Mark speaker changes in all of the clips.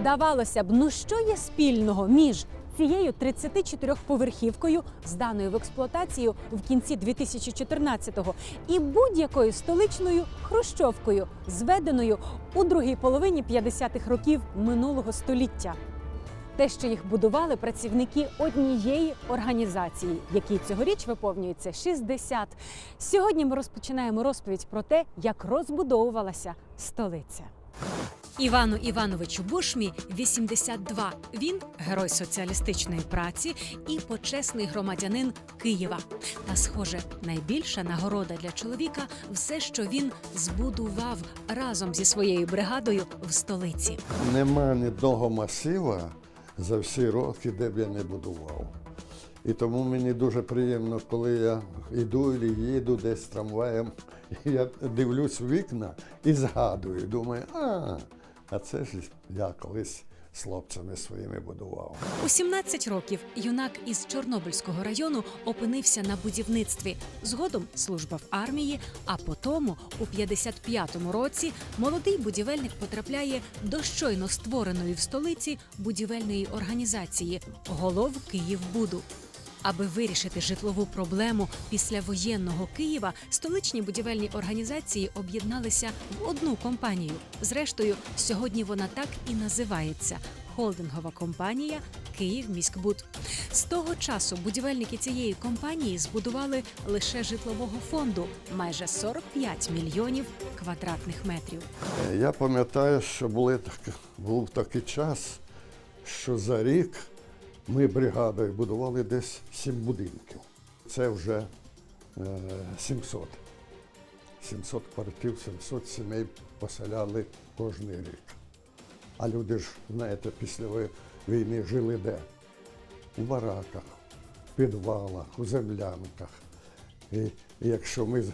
Speaker 1: Здавалося б, ну що є спільного між цією 34-поверхівкою, зданою в експлуатацію в кінці 2014-го, і будь-якою столичною хрущовкою, зведеною у другій половині 50-х років минулого століття. Те, що їх будували працівники однієї організації, якій цьогоріч виповнюється 60. Сьогодні ми розпочинаємо розповідь про те, як розбудовувалася столиця. Івану Івановичу Бушмі 82. Він герой соціалістичної праці і почесний громадянин Києва. Та, схоже, найбільша нагорода для чоловіка все, що він збудував разом зі своєю бригадою в столиці.
Speaker 2: Нема ні одного масива за всі роки, де б я не будував. І тому мені дуже приємно, коли я йду і їду десь трамваєм, я дивлюсь вікна і згадую. Думаю, а, а це ж я колись з хлопцями своїми будував.
Speaker 1: У 17 років юнак із Чорнобильського району опинився на будівництві. Згодом служба в армії. А потому, у 55-му році, молодий будівельник потрапляє до щойно створеної в столиці будівельної організації Голов Київбуду. Аби вирішити житлову проблему після воєнного Києва, столичні будівельні організації об'єдналися в одну компанію. Зрештою, сьогодні вона так і називається холдингова компанія Київміськбуд. З того часу будівельники цієї компанії збудували лише житлового фонду майже 45 мільйонів квадратних метрів.
Speaker 2: Я пам'ятаю, що були так, був такий час, що за рік ми бригадою будували десь сім будинків. Це вже е, 700. 700 квартир, 700 сімей поселяли кожен рік. А люди ж, знаєте, після війни жили де? У бараках, підвалах, у землянках. І, і якщо ми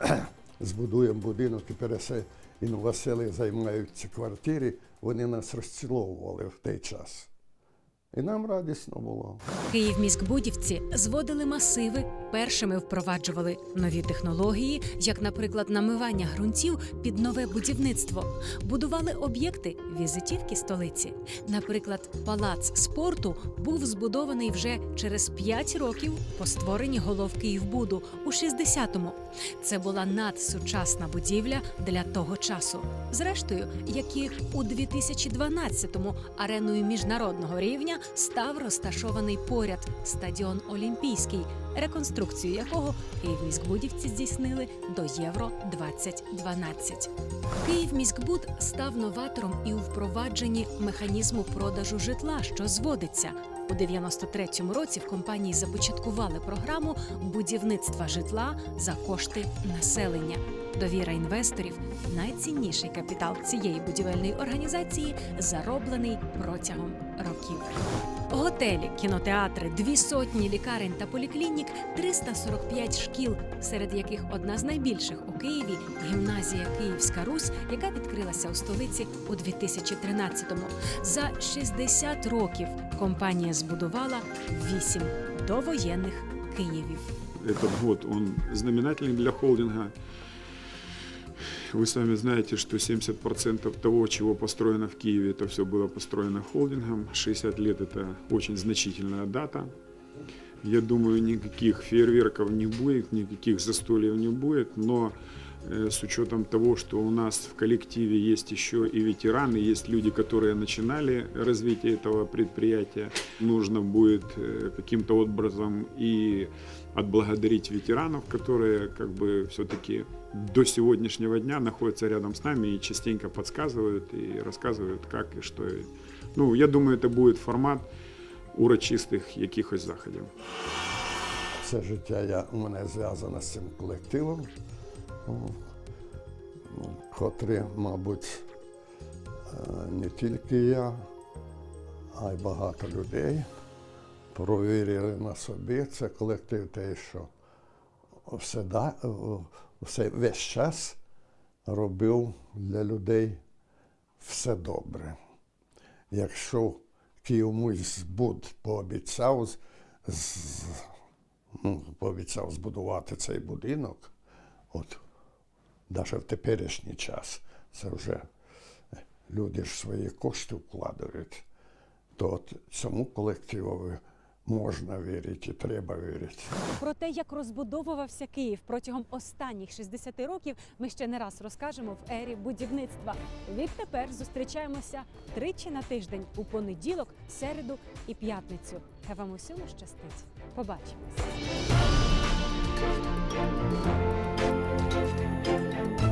Speaker 2: збудуємо будинок і пересе інвасили займають ці квартири, вони нас розціловували в той час. І нам радісно було.
Speaker 1: Київміськбудівці зводили масиви, першими впроваджували нові технології, як, наприклад, намивання ґрунтів під нове будівництво, будували об'єкти візитівки столиці. Наприклад, палац спорту був збудований вже через 5 років по створенні голов Київбуду у 60-му. Це була надсучасна будівля для того часу. Зрештою, як і у 2012-му ареною міжнародного рівня став розташований поряд стадіон Олімпійський, реконструкцію якого Київміськбудівці здійснили до Євро 2012. Київміськбуд став новатором і у впровадженні механізму продажу житла, що зводиться. У 93-му році в компанії започаткували програму будівництва житла за кошти населення. Довіра інвесторів найцінніший капітал цієї будівельної організації, зароблений протягом років. Готелі, кінотеатри, дві сотні лікарень та поліклінік, 345 шкіл, серед яких одна з найбільших у Києві гімназія Київська Русь, яка відкрилася у столиці у 2013-му. За 60 років компанія збудувала вісім довоєнних Києвів.
Speaker 3: Этот год, он знаменательный для холдинга. Вы сами знаете, что 70% того, чего построено в Киеве, это все было построено холдингом. 60 лет – это очень значительная дата. Я думаю, никаких фейерверков не будет, никаких застольев не будет, но э, с учетом того, что у нас в коллективе есть еще и ветераны, есть люди, которые начинали развитие этого предприятия, нужно будет э, каким-то образом и отблагодарить ветеранов, которые как бы все-таки до сегодняшнего дня находятся рядом с нами и частенько подсказывают и рассказывают, как и что. Ну, я думаю, это будет формат урочистих якихось заходів.
Speaker 2: Все життя я, у мене зв'язане з цим колективом, о, ну, котрі, мабуть, е, не тільки я, а й багато людей провірили на собі. Це колектив той, що все, все весь час робив для людей все добре. Якщо Київмуськбуд пообіцяв з- з- ну, пообіцяв збудувати цей будинок, от навіть в теперішній час це вже люди ж свої кошти вкладають, то от цьому колективу можна вірити і треба вірити.
Speaker 1: Про те, як розбудовувався Київ протягом останніх 60 років, ми ще не раз розкажемо в ері будівництва. Відтепер зустрічаємося тричі на тиждень у понеділок, середу і п'ятницю. Хай вам усьому щастить. Побачимось. Thank you.